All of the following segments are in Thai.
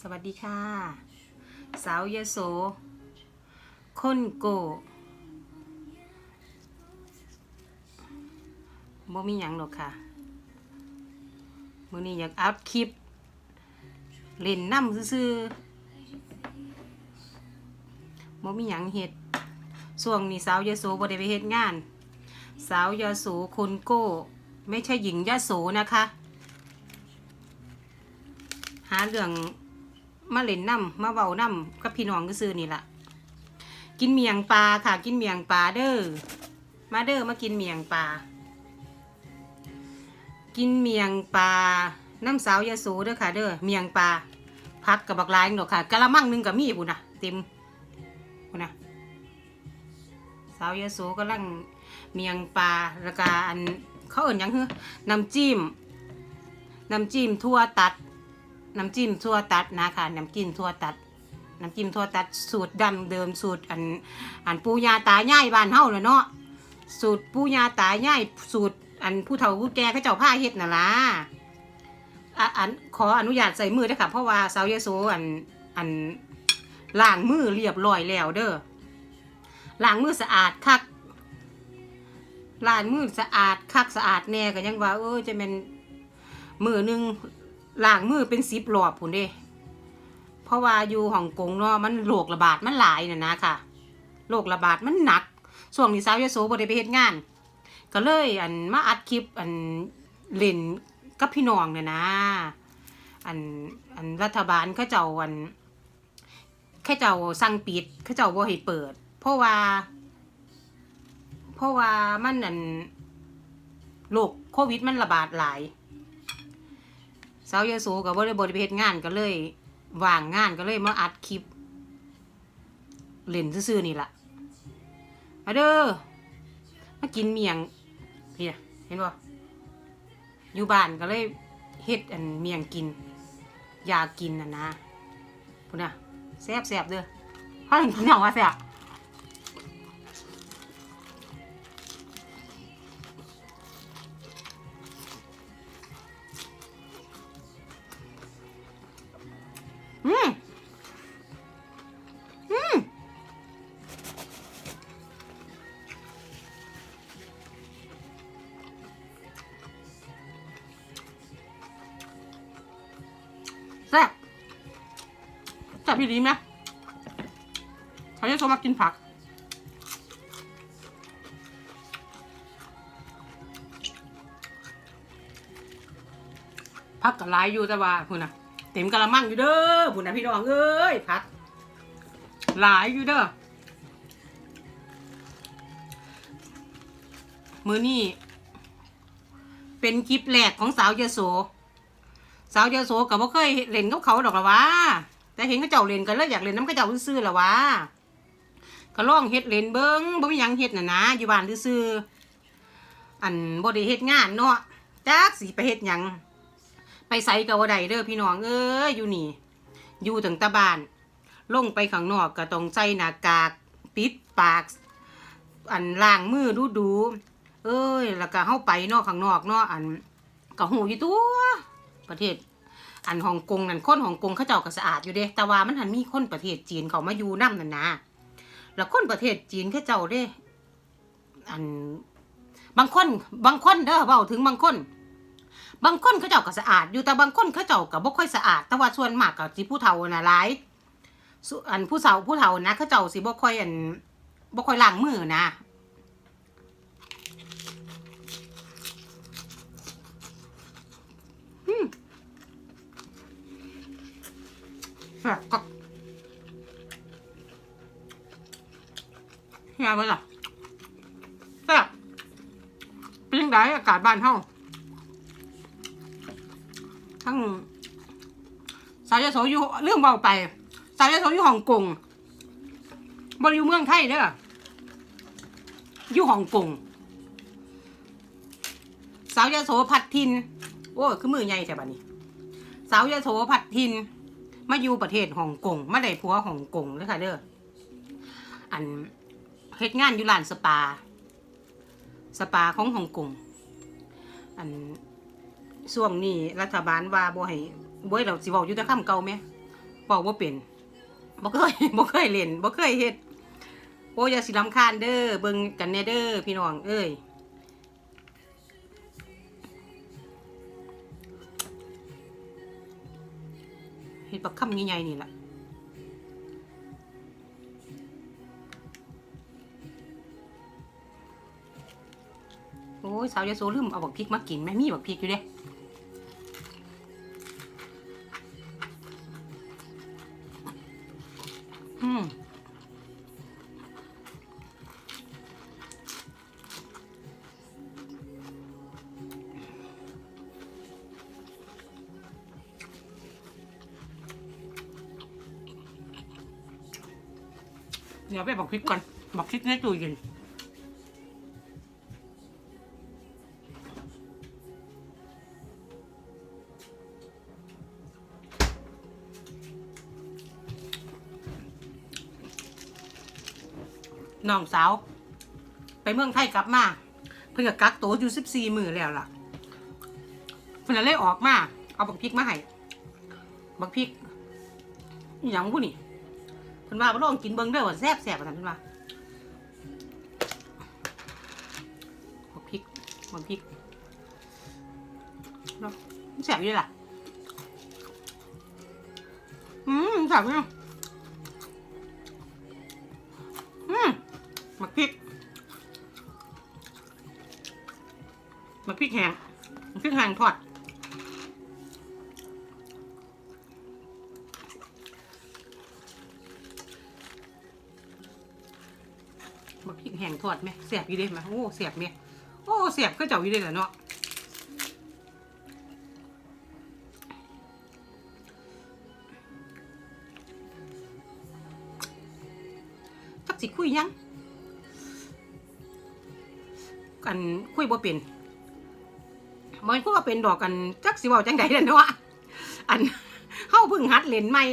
สวัสดีค่ะ สาวยโสคนโกบ่มีหยังหรอกค่ะ มื้อนี้อยากอัพคลิป เล่นน้ำซื่อๆบ่มีหยังเฮ็ดช่วงนี้สาวยโสบ่ได้ไปเฮ็ดงาน สาวยโสคนโก้ ไม่ใช่หญิงยโสนะคะ หาเรื่อง มาเล่นน้ำมาเบาน้ำกับพี่น้องก็ซื้อนี่ละกินเมียงปลาค่ะ กินเมียงปลาเด้อมาเด้อมากินเมียงปลากินเมียงปลาน้ำสาวยาสูเด้อค่ะ เด้อเมียงปลาพักกับบักลายหนอกค่ะกะละมังหนึงกับมีปุ่นนะเต็มปุ่นนะสาวยาสูกำลังเมียงปลาแล้วก็อันเขาเอิ่นยังเฮ้อน้ำจิ้มน้ำจิ้มทั่วตัด น้ำจิ้มทั่วตัดนะคะน้ำจิ้มทั่วตัดน้ำจิ้มทั่วตัดสูตรดั้งเดิมสูตรอันอันปูยาตายายบ้านเฮาเลยเนาะสูตรปูยาตายายสูตรอันผู้เฒ่าผู้แก่เขาเจ้าผ้าเฮ็ดน่ะล่ะอันขออนุญาตใส่มือด้ค่ะเพราะว่าสาวยโสอันอันล้างมือเรียบร้อยแล้วเด้อล้างมือสะอาดคักล้างมือสะอาดคักสะอาดแน่ก็ยังว่าเออจะเป็นมือหนึง ล้างมือเป็นสิบรอบผุนเด้ เพราะว่าอยู่ฮ่องกงเนาะมันโรคระบาดมันหลายน่ะนะค่ะโรคระบาดมันหนักช่วงนี้สาวยโสบ่ได้ไปเฮ็ดงาน ก็เลยอันมาอัดคลิปอันเล่นกับพี่น้องเนี่ยนะ อันอันรัฐบาลเขาเจ้าอันแค่เจ้าสั่งปิดเขาเจ้าบ่ให้เปิด เพราะว่า เพราะว่ามันอันโรคโควิดมันระบาดหลาย สาวยโสกับว่าได้บริเวณงานก็เลยว่างงานก็เลยมาอัดคลิปเล่นซื่อๆนี่ล่ะมาเด้อมากินเมียงนี่เห็นบ่อยู่บ้านก็เลยเฮ็ดอันเมียงกิน อยากกินน่ะนะพุ่นน่ะแซ่บแซบๆเด้อพ่อเห็นกินอย่าว่าแซ่บ พี่ดีไหมเขาจะชมมากินผักพักกับลายอยู่แต่ว่าพุ่นน่ะเต็มกะละมังอยู่เด้อพุ่นน่ะพี่น้องเอ้ยพักหลายอยู่เด้อมือนี่เป็นคลิปแรกของสาวยโส สาวยโสกับว่าเคยเล่นกับเขาดอกละวะ แต่เห็นเขาเจ้าเล่นกันแล้วอยากเล่นน้ำเขาเจ้าซื่อๆละวะก็ลองเฮ็ดเล่นเบิ้งบ่มีหยังเฮ็ดน่ะนะอยู่บ้านซื่ออันบ่ได้เฮ็ดงานเนาะจักสิไปเฮ็ดหยังไปใส่กับว่าใดเด้อพี่น้องเอ้ยอยู่นี่ อยู่ถึงตะบาน ลงไปข้างนอกก็ต้องใส่หน้ากากปิดปาก อันล้างมือดูดูเอ้ย แล้วก็เข้าไปนอกข้างนอกเนาะอันก็หูอยู่ตัวประเทศ อันฮ่องกงนั่นคนฮ่องกงเขาเจ้าก็สะอาดอยู่เด้แต่ว่ามันหันมีคนประเทศจีนเขามาอยู่นํนั่นนะแล้วคนประเทศจีนเขาเจ้าเด้ อันบางคนบางคนเด้อเว้าถึงบางคน บางคนเขาเจ้าก็สะอาด อยู่แต่บางคนเขาเจ้าก็บ่ค่อยสะอาด แต่ว่าส่วนมากก็สิผู้เฒ่าน่ะหลายอันผู้สาวผู้เฒ่านะเขาเจ้าสิบ่ค่อยอันบ่ค่อยล้างมือนะ แซ่บกักเฮียเบ่ล่ะแซ่บเป็นจังไดอากาศบ้านเฮาทั้งสาวยโสอยู่เรื่องเบาไป สาวยโสอยู่ฮ่องกงบริอยู่เมืองไทยเด้ออยู่ฮ่องกงสาวยโสพัดทิน โอ้ คือมือใหญ่แถวบ้านนี้ สาวยโสพัดทิน มาอยู่ประเทศฮ่องกงมาได้ผัวฮ่องกงเลยค่ะเด้ออันเฮ็ดงานอยู่ร้านสปา สปาของฮ่องกงอันช่วงนี้รัฐบาลว่าบ่ให้บ่ให้เราสิเว้าอยู่แต่คำเก่าแหมเป่าบ่เป็นบ่เคยบ่เคยเล่นบ่เคยเฮ็ดโอ้ยาสิรำคาญเด้อเบิ่งกันแน่เด้อพี่น้องเอ้ย บักคำใหญ่ๆนี่แหละโอ้ยสาวยาโซลืมเอาบักพริกมากินแม่มีบักพริกอยู่เด้ ไปบอกพริกก่อนบอกพริกในตู้เย็นน้องสาว ไปเมืองไทยกลับมา เพิ่งกับกักตัวอยู่สิบสี่มือแล้วล่ะเพิ่นเลยออกมา เอาบักพริกมาให้บักพริกอย่างผู้นี่ เพิ่นว่าบ่ลองกินเบิ่งเด้อว่าแซ่บแซ่บว่าซั่นเพิ่นว่าบักพริกบักพริกเนาะแซ่บอยู่ลยล่ะอืมแซ่บอยู่อืมบักพริกบักพริกแห้งบักพริกแห้งทอด บักพริกแห้งทอดไหมเสียบอยู่เด้ไหมโอ้เสียบไหมโอ้เสียบก็เจ้าอยู่เด้เหรอเนาะจักสิคุยยังกันคุยบ่เป็นมันคุยว่เป็นดอกกันจักสิเว้าจังใดเด้เนาะอันเฮาเพิ่งหัดเล่นใหม่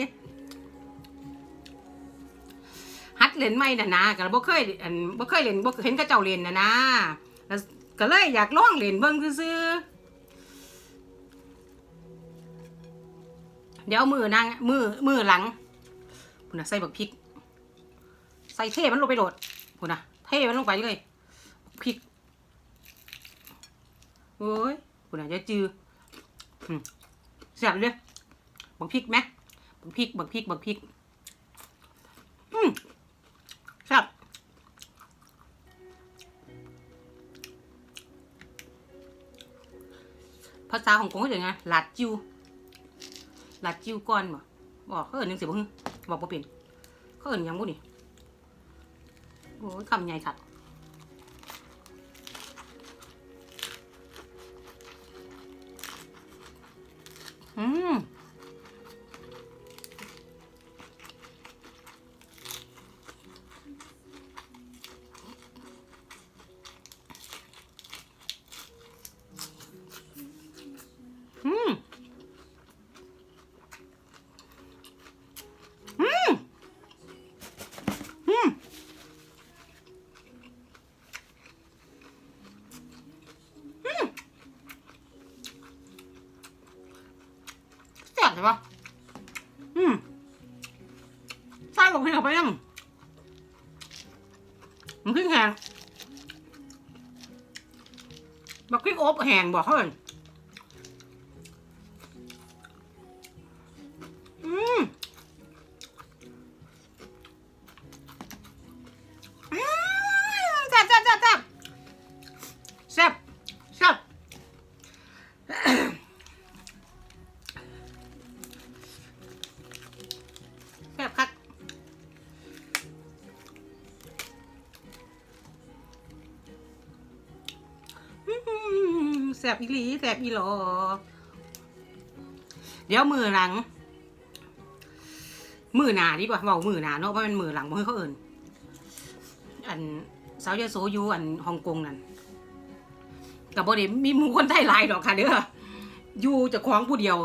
ดเล่นไม่น่ะนะก็บ่เคยอันบ่เคยเล่นบ่เห็นกับเจ้าเล่นน่ะนะแล้วก็เลยอยากลองเล่นเบิ่งซื่อเดี๋ยวมือนางมือมือหลังพุ่นน่ะใส่บักพริก ใส่เทมันลงไปโดดพุ่นน่ะเทมันลงไปเลยพริกโอ้ยพุ่นน่ะจะจืออืมแซ่บเลยบักพริกไหมบักพริกบักพริกบักพริก ษาของกงเขาจะไงหลัดจิวหลัดจิวก้อนบ่บอกเขาเอินยังสิบ่ฮึบอกบ่เป็นเขาเอินยังบ่นี่โอ้ยคำใหญ่ขัด ไปเข้าไปยังมันขึ้นแหงบักพริกโอ๊บแหงบอกเขาเลย แซ่บอีหลีแซ่บอีหลอเดี๋ยวมือหลัง มือหนาดีกว่าเบามือหนาเนาะว่ามันมือหลังบ่ให้เขาเอินอันสาวยโสยูอันฮ่องกงนั่นกับบ่ได้มีหมู่คนไทยหลายดอกค่ะเด้ออยู่จะคล้องผู้เดียว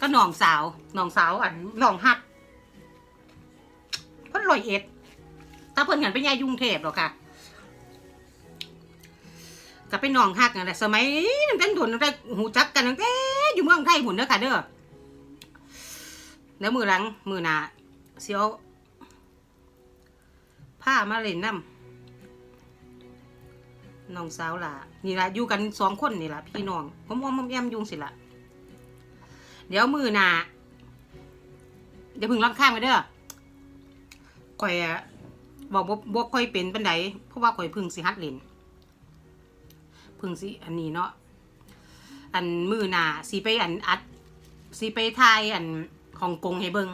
ก็น้องสาวน้องสาวอันน้องฮักเพิ่นลอยเอ็ดถ้าเพิ่นหันไปยายยุงเทพหรอกค่ะ ก็เป็นน้องฮักนั่นแหละสมัยนั้นเป็นโดนตั้งแต่หูจักกันตั้งแต่อยู่เมืองไทยหุ่นเด้อค่ะเด้อเดี๋ยวมือหลังมือหนาเสียวผ้ามาเล่นน้ำน้องสาวล่ะ นี่ละอยู่กันสองคนนี่ละพี่น้องผมอมมแอมยุ่งสิละเดี๋ยวมือหนาเดี๋ยวพึ่งรับข้างไปเด้อข่อยบอกบ่บ่ค่อยเป็นปันไดเพราะว่าข่อยพึ่งสิฮัดเล่น พึ่งสิอันนี้เนาะอันมือหนาสีไปอันอัดสีไปทายอันของกงให้เบิง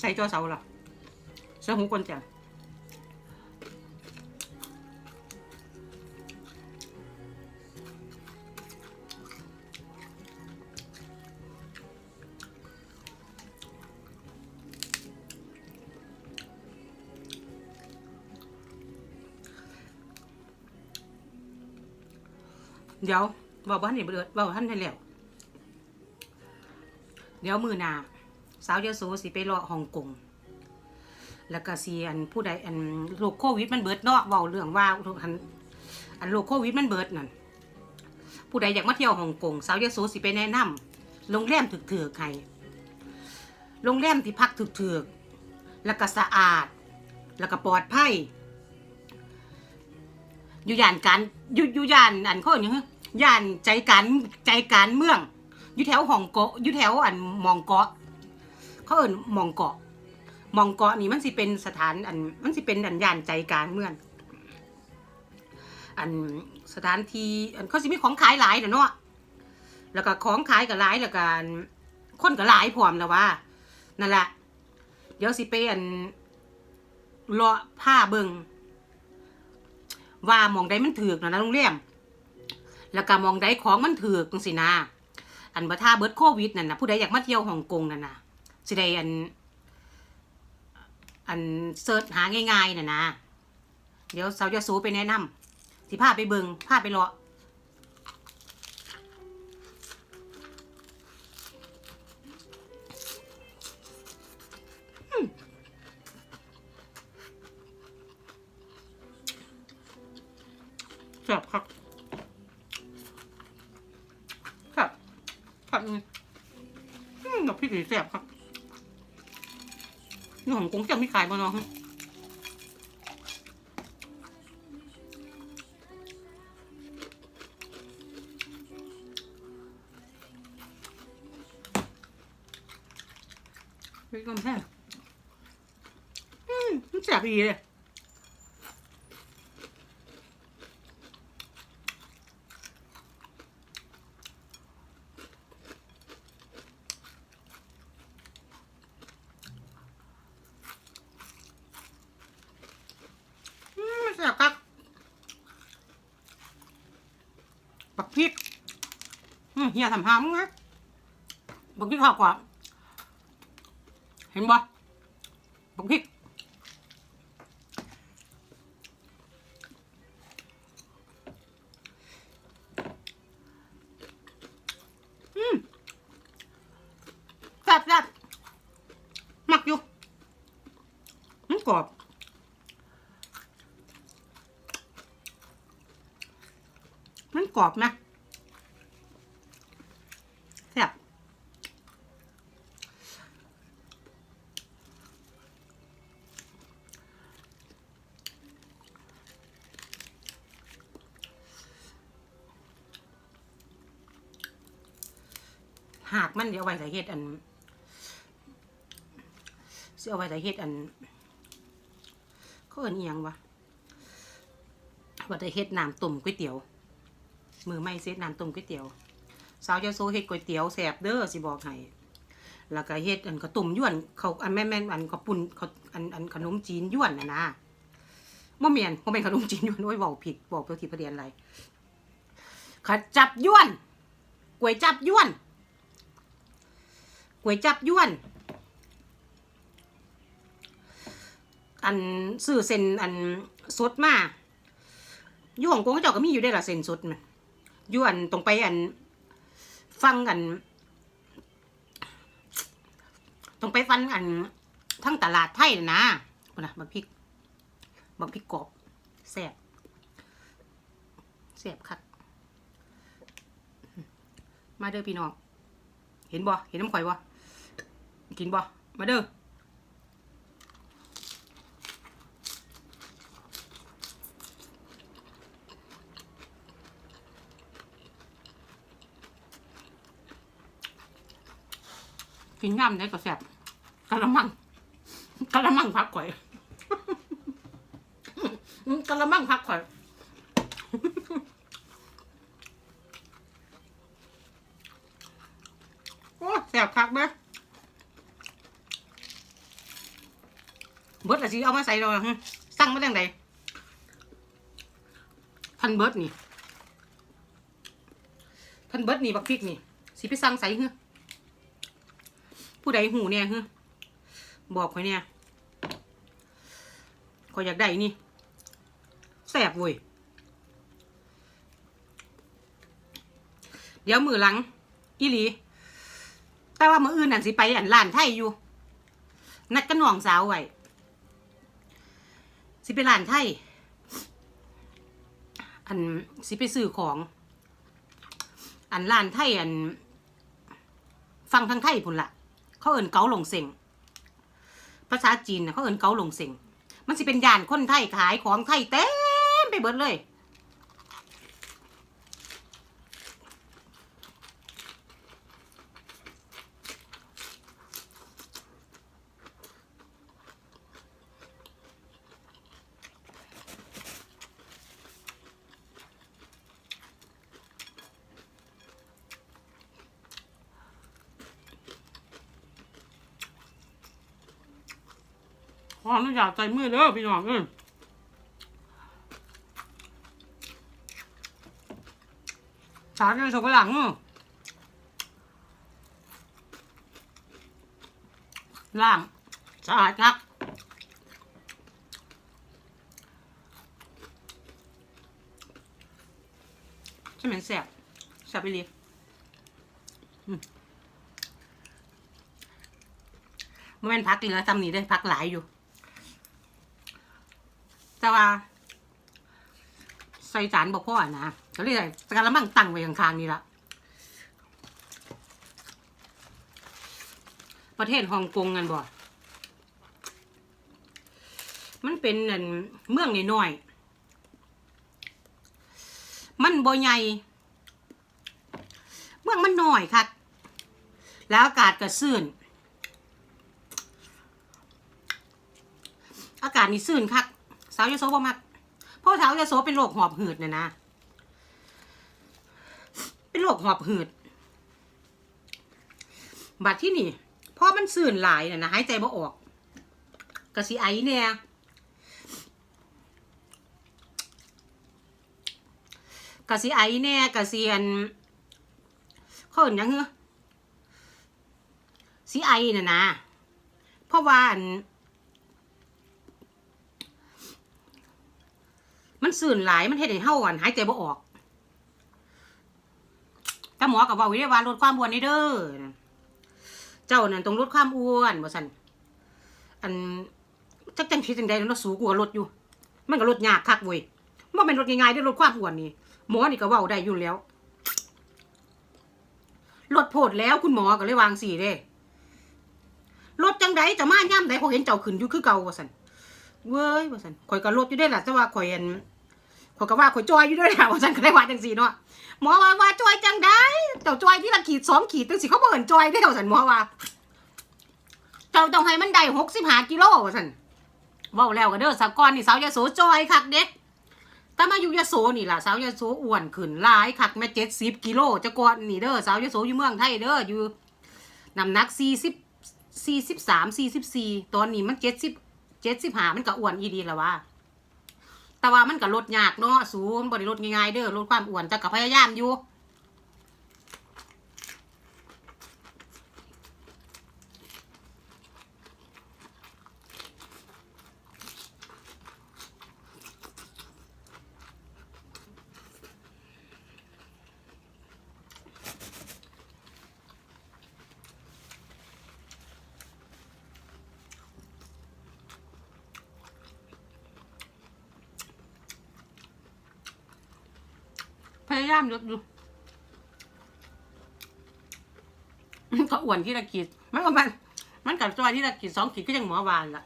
ใส่จอเสาล่ะเสื้อหูกวนจังเดี๋ยวบอกว่าท่านเห็นเบิดบอกว่าท่านเห็นแล้ว เดี๋ยวมือหนา สาวยโสสิไปรอฮ่องกงแล้วก็สีอันผู้ใดอันโรคโควิดมันเบิดเนาะเว้าเรื่องว่าอันอันโรคโควิดมันเบิดนั่นผู้ใดอยากมาเที่ยวฮ่องกงสาวยโสสิไปแนะนำโรงแรมถึกๆให้โรงแรมที่พักถึกๆแล้วก็สะอาด แล้วก็ปลอดภัยอยู่ย่านการอยู่อยู่ย่านอันเขาอย่างเงี้ยย่านใจการใจการเมืองอยู่แถวฮ่องกงอยู่แถวอันมองเกาะ เขาเอิ้นหมองเกาะมองเกาะนี่มันสิเป็นสถานอันมันสิเป็นอันย่านใจกลางเมืองอันสถานที่อันเขาสิมีของขายหลายนะเนาะแล้วก็ของขายก็หลายแล้วก็อันคนก็หลายพร้อมแล้วว่านั่นแหละเดี๋ยวสิไปอันเลาะผ้าเบิงว่ามองใดมันถือกนะนะโรงแรมแล้วก็มองใดของมันถือกจังสินะอันบ่ท่าเบิร์ดโควิดนั่นนะผู้ใดอยากมาเที่ยวฮ่องกงนั่นนะ สิได้อัน อันเสิร์ชหาง่ายๆน่ะนะ เดี๋ยวสาวจะสูไปแนะนำสิพาไปเบิงพาไปเลาะอืมแซ่บครับครับครับอืมอืมดอกพริกนี่แซ่บครับ นี่ของกงจะมีขายบ่เนาะพริกกำแพงอืมมันแสบอีเลยอืมมันแซ่บครับบักพริกอืมเฮียทำหามึงนะบักพริกข้าวกว่าเห็นบ่บักพริกแซ่บแซ่บมักอยู่มันกรอบมันกรอบนะแซ่บหากมัน เดี๋ยวไว้ใส่เห็ดอันเสียเอไว้ใส่เห็ดอันเขาเอินเอียงวะว่าใส่เห็ดน้ำต้มก๋วยเตี๋ยว มือไม่เซ็ตน้ำต้มก๋วยเตี๋ยว สาวยาโซเฮ็ดก๋วยเตี๋ยวแสบเด้อสิบอกให้แล้วก็เฮ็ดอันข้าวต้มยวนเขาอันแม่แม่อันข้าปุ้นเขาอันอันขนมจีนยวนน่ะนะบ่แม่นบ่แม่นขนมจีนยวนโอ้ยเว้าผิดบอกตัวที่ประเด็นอะไรขจับยวนก๋วยจับยวน ก๋วยจับยวน อันซื้อเส้นอันสดมาอยู่ฮ่องกงเขาเจ้าก็มีอยู่ได้ละเส้นสดมันอยู่อันตรงไปอันฟังอัน ตรงไปฟันอันทั้งตลาดไทยนะนะนนะบักพริกบักพริกกรอบแซ่บแซ่บคักมาเด้อพี่น้อง เห็นบ่ เห็นน้ำข่อยบ่ กินบ่มาเด้อกินย่ำได้ก็แซ่บกะละมังกะละมังพักข่อยกะละมังพักข่อย โอ้แซ่บคักเด้อเบิร์ดละ สิเอามาใส่เราสั่งมาจังไดพันเบิร์ดนี่พันเบิร์ดนี่บักพริกนี่สิไปสั่งใส่เฮ้อผู้ใดหูเนี่ยฮึบอกข่อยเนี่ยข่อยอยากได้นี่แสบเว้ยเดี๋ยวมือหลังอีหลี แต่ว่ามืออื่นนั่นสิไปอันร้านไทยอยู่ นัดกันน้องสาวไว้ สิไปร้านไทย อันสิไปซื้อของ อันร้านไทยอัน ฟังทางไทยพุ่นละเขาเอินเกาหลงเซ็งภาษาจีนเขาเอินเกาหลงเซ็งมันสิเป็นยานคนไทยขายของไทยเต็มไปเบิดเลย ข ออนุญาตใจมือเด้อพี่น้องเอ้ยสารเลยสกหลังเออล่างสะอาดครับใช่ไหมนแสบแสบไปเลยมันเป็นพักเหลือจำนี้ได้พักหลายอยู่ แต่ว่าใส่จานบอกพ่อนะก็เลยใส่กระมังตั้งไว้ข้างๆนี่ละประเทศฮ่องกงกันบ่ มันเป็นเมืองน้อยๆมันบ่ใหญ่ เมืองมันน้อยครับแล้วอากาศก็ซื่น อากาศนี่ซื่นคักาวยโสบ่มักเพราะสาวยโสเป็นโรคหอบหืดเนี่ยนะ เป็นโรคหอบหืดบัดที่นี่พอมันสื่นหลายเนี่ยนะหายใจบ่ออกกะสิไอเนี่ยกะสิไอเนี่ยกะสิอันเขาเห็นยังเหรอสิไอเนี่ยนะเพราะว่าอัน มันสื่นหลายมันเฮ็ดให้เฮาอันหายใจบ่ออกแต่หมอก็เว้าอยู่ได้ว่าลดความอ้วนนี่เด้อเจ้านั่นต้องลดความอ้วนว่าซั่นอันจักจังคิดจังได๋เนาะสูงกูก็ลดอยู่ มันก็ลดยากคักเว้ยบ่แม่นลดง่ายๆเด้ลดความอ้วนนี่หมอนี่ก็เว้าได้อยู่แล้วลดโพดแล้วคุณหมอก็เลยวางสี่เด้ลดจังไดจะมาย่ำใดเขาเห็นเจ้าขึ้นอยู่คือเก่าว่าซั่น เว้ยว่าสันข่อยก็ลดอยู่ได้ล่ะแต่ว่าข่อยอันข่อยก็ว่าข่อยจอยอยู่ด้วยล่ะว่าสันก็ได้ว่าจังสีเนาะหมอว่าว่าจอยจังได้เจ้าจอยที่ละขีดสองขีดจังสิเขาบ่เห็นจอยได้ว่าสันหมอว่า เจ้าต้องให้มันได้หกสิบห้ากิโลว่าสันว้าแล้วก็เด้อสาวกรนี่สาวยาโสจอยคักเด็กแต่มาอยู่ยาโสนี่ล่ะสาวยาโสอ้วนขึ้นหลายคักแม่เจ็ดสิบกิโลจะก่อนนี่เด้อสาวยาโสอยู่เมืองไทยเด้ออยู่น้ำหนักสี่สิบสี่สิบสามสี่สิบสี่ตอนนี้มันเจ็ดสิบ เจ็ดสิบห้ามันก็อ้วนอีดีแล้วว่าแต่ว่ามันก็ลดยากเนาะสูงบริลดง่ายๆเด้อลดความอ้วนแต่ก็พยายามอยู่ายามลดอยู่มันก็อ้วนที่ละกีดมันก็มัน มันกับจอยที่ละกีดสองขีดก็ยังหมอวานล่ะ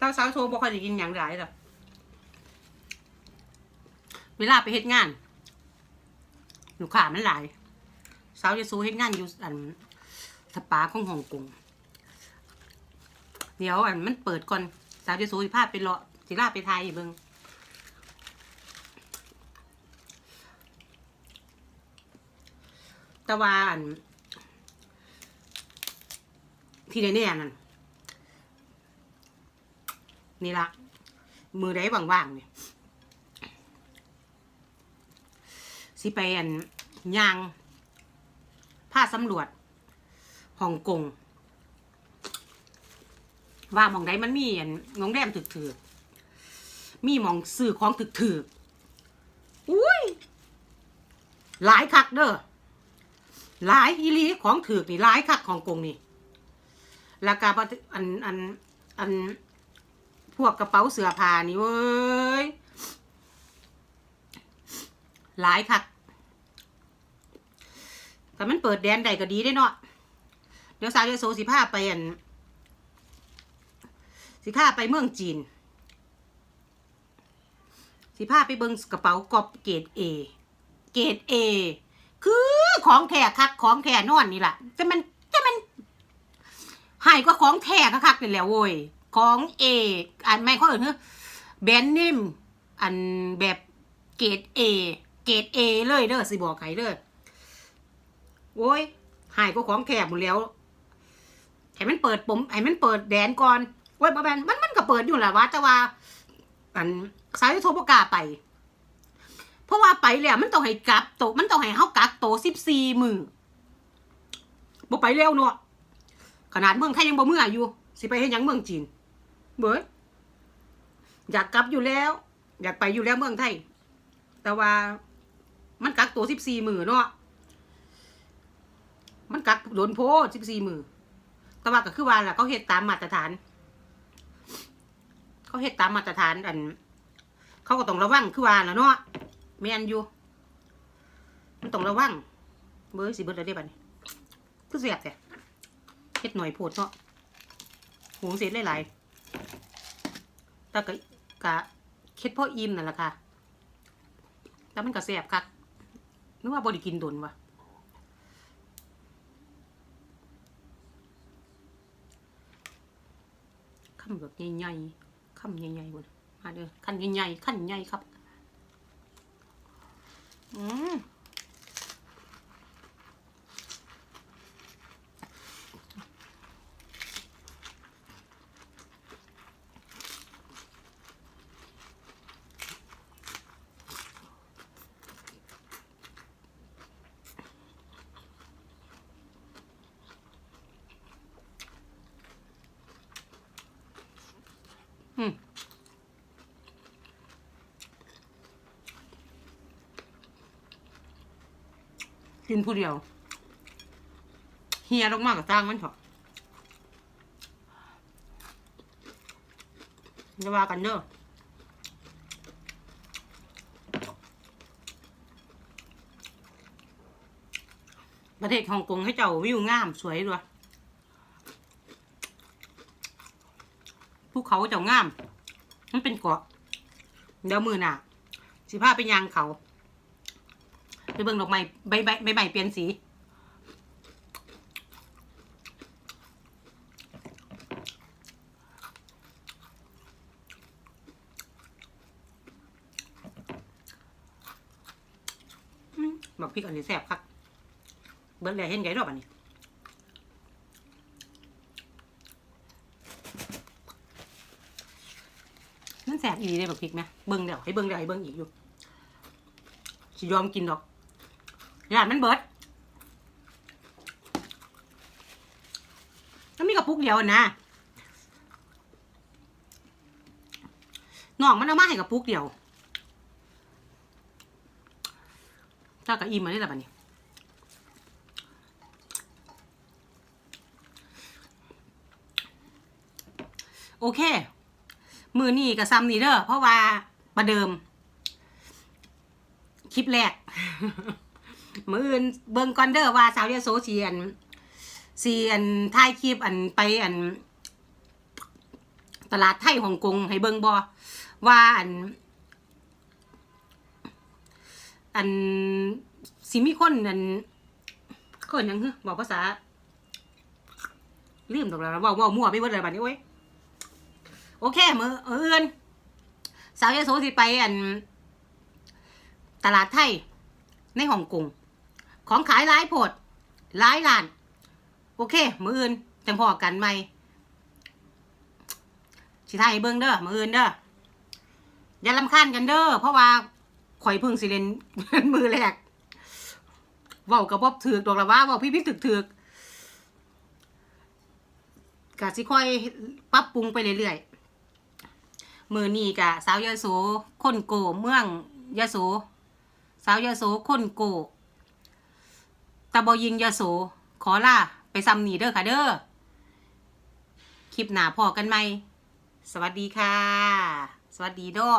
ตาสาวโทรบอกค่อยจะกินอย่างไรล่ะเวลาไปเฮ็ดงานลูกค้ามันหลาย สาวจะสู้เฮ็ดงานอยู่อันสปาของฮ่องกงเดี๋ยวอันมันเปิดก่อน สาวจะสู้สิพาไปเลาะสิลาไปไทยเบิ่ง ต่ว่าอัน ที่แน่ๆนั่นนี่ละมือได้ว่างๆเนี่ยสิไปอันย่างผ้าสำรวจฮ่องกงว่ามองใดมันมีอันโรงแรมถึกๆมีหมองซื้อของถึกๆอุ้ย หลายคักเด้อ หลายอีลีของถือกนี่หลายคักของกงนี่แล้วก็บ่อันอันอันพวกกระเป๋าเสื้อผ้านี่เว้ยหลายคักแต่มันเปิดแดนใดก็ดีได้เนาะเดี๋ยวสาวเดยวโซสิพาไปอันสิพาไปเมืองจีน สิพาไปเบิงกระเป๋ากอบเกรดเอเกรดเอ คือของแท้คักของแท้นอนนี่แหละจะมันจะมันหายกว่าของแท้คักๆนี่แหละโว้ยของเออันไม่ข้ออื่นเนอแบรนด์นิมอันแบบเกรดเอเกรดเอเลยเด้อสิบอกใครเด้อโว้ยหายกว่าของแท้หมดแล้วให้มันเปิดปุ่มให้มันเปิดแดนก่อนโว้ยบะแมนมันมันก็เปิดอยู่แหละวะแต่ว่า อันสายโทรประกาไป เพราะว่าไปแล้วมันต้องให้กักโตมันต้องให้เฮากักโตสิบสี่มือบ่ไปแล้วเนาะขนาดเมืองไทยยังบ่เมื่ออยู่ สิไปเฮ็ดหยังเมืองจีนเบิดอยากกลับอยู่แล้ว อยากไปอยู่แล้วเมืองไทย แต่ว่ามันกักตัวสิบสี่มือเนาะมันกักโดนโพสิบสี่มือแต่ว่าก็คือว่าล่ะเขาเฮ็ดตามมาตรฐาน เขาเฮ็ดตามมาตรฐานอัน เขาก็ต้องระวังคือว่าล่ะเนาะ แมนอยู่ มันต้องระวัง เบอร์สิเบิดแล้วได้บัดนี้คือเสียบแต่เฮ็ดหน่อยโพดเนาะหูเสียหลายๆแต่ก็กะเค็ดพ่ออิ่มนั่นแหละค่ะ แล้วมันก็เสียบคักนึกว่าบไดิกินโดนวะคำแบบใหญ่ๆคำใหญ่ๆหมดมาเด้อขั้นใหญ่ๆขั้นใหญ่ครับ อื กินผู้เดียว เฮียลงมากกับจ้างมันเถอะจะว่ากันเด้อประเทศฮ่องกงให้เจ้าวิวงามสวยด้วยภูเขาเจ้างาม มันเป็นเกาะเดี๋ยวมือหน่ะสิพาไปยางเขา เบิ่งดอกไม้ใบใบใบใบเปลี่ยนสีอืมบอกพริกอันนี้แซ่บคักเบิร์ดเลยเห็นไงรอบอันนี้นั่นแสบอีเลยแบบพริกไหมเบิ้งเดี๋ยวให้เบิ้งเดี๋ยวให้เบิ้งอีกอยู่สิยอมกินดอก อย่ามันเบิร์ดแล้วมีกระปุกเดียวนะน้องมันเอามาให้กระปุกเดียวถ้ากับอิ่มมาได้ละบัดนี้โอเค มือนี่กับซ้ำนี่เด้อเพราะว่าประเดิม คลิปแรก มืออื่นเบิ่งก่อนเด้อว่าสาวเยโสเสียนเสียนถ่ายคลิปอันไปอัน ตลาดไทยฮ่องกงให้เบิ่งบ่ว่าอัน อันสิมีคนอันเกินยังฮึบอกภาษาลืมตกแล้วว่าว่ามั่วไปเบิดเลยบัดนี้โอ้ยโอเคมือเอื่นสาวยโสสิไปอัน ตลาดไทย ในฮ่องกง ของขายหลายโพดหลายร้าน โอเค มืออื่นจังพอกันไหมสิไทยเบิ่งเด้อมืออื่นเด้ออย่าลำคาญกันเด้อเพราะว่าข่อยพิ่งสิเลนมือแรกเว้ากับบ่ถือกดอกละว่าเว้าพี่พี่ถึกถือกกะสิค่อยปรับปรุงไปเรื่อยๆมือนี่กะสาวยาโสคนโกเมืองยาโสสาวยาโสคนโก ตะบอยิงยโส ขอล่าไปซ้ำหนีเด้อค่ะเด้อ คลิปหนาพอกันไหม สวัสดีค่ะ สวัสดีเด้อ